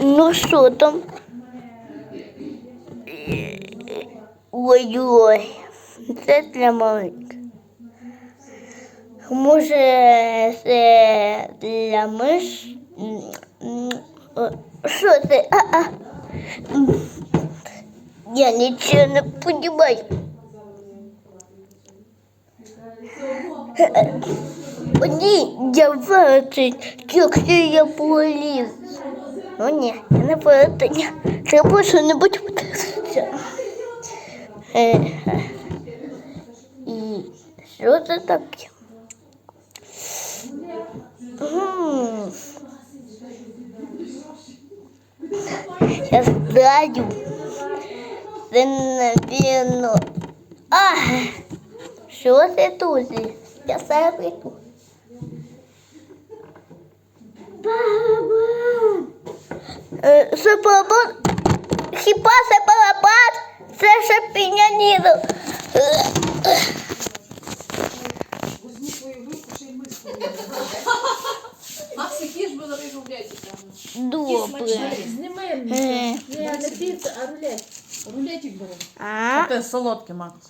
Ну що там? Ой-ой, це для маленьких. Може, це для миш? Що це? А-а. Я нічого не розумію. Ні, я виручить, якщо я поліз. Ну ні, я не виручення. Треба що-небудь е. І що це таке? Я знаю. Це, навірно. А, що це тут? Я сам прийду. Баба! Е, Це барабан? Хіба це барабан? Це ще. Е, Возьми свою вилку, ще й ми свою. Максик, їж, бо дорогу там. Добре. Е. Не, не піца, а рулет. Рулетик бери. А? Це солодкий, Макс.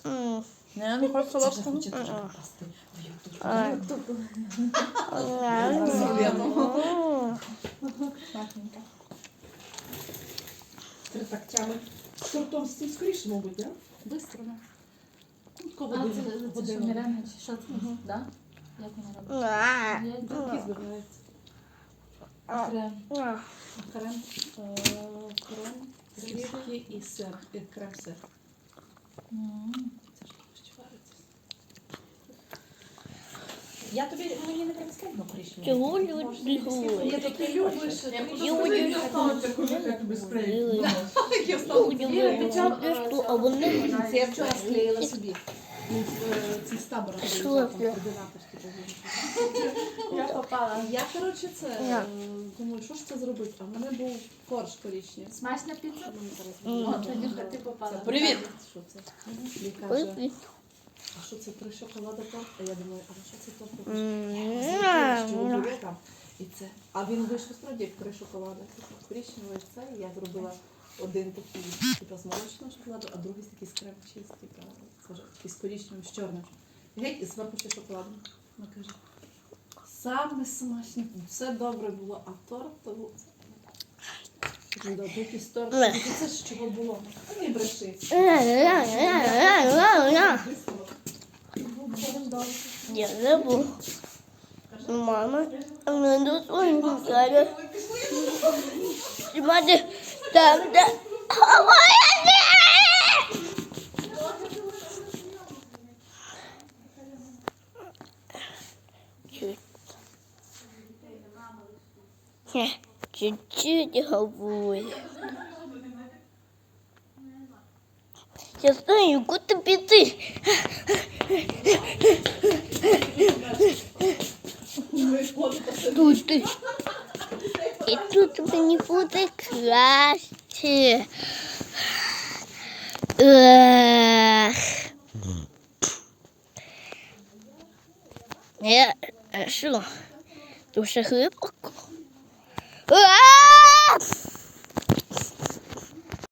Не, не хочеш солодкого? Хоче дуже. Три тактями. З тортом цим скоріше, мабуть, так? Бистро, ну. Кого А, це, це що, Годину. Мірена, чи що? Да? Як вона робить? Які збирається? Крем. Крем, е, крем, сливки і сир. Крем-сир. М. Це ж ще вариться. Я тобі, мені не принципіально коричневе. Чого люди говорять? Я таки любиш. Люди Іра, ти чого, е, Що, а вони Це я вчора склеїла собі. Ну, е, Ці з табора. Що там, це? Я попала. Я, коротше, це е, думаю, що ж це зробити? А в мене був корж коричневий. Смачна піца? Буду. Ти попала. Привіт! Що це? А що це три шоколада торт? А я думаю, а що це торт? м, Що було там? І це. А він вийшов справді як три шоколада. Коричневий це. і Я зробила один такий, типу, з молочного шоколаду, а другий такий з крем чиз, типу, з коричневим, з чорним. Геть і зверху ще шоколадом. Вона каже, саме смачне, все добре було, а торт то був. Якийсь торт. Це ж чого було? Не бреши. Я забув. Мама, а мене до свого каже. Там, де... Чуть-чуть говорю. Я знаю, куди піти. Тут. І тут мені буде краще. Ех. Я, а що? Дуже глибоко. А!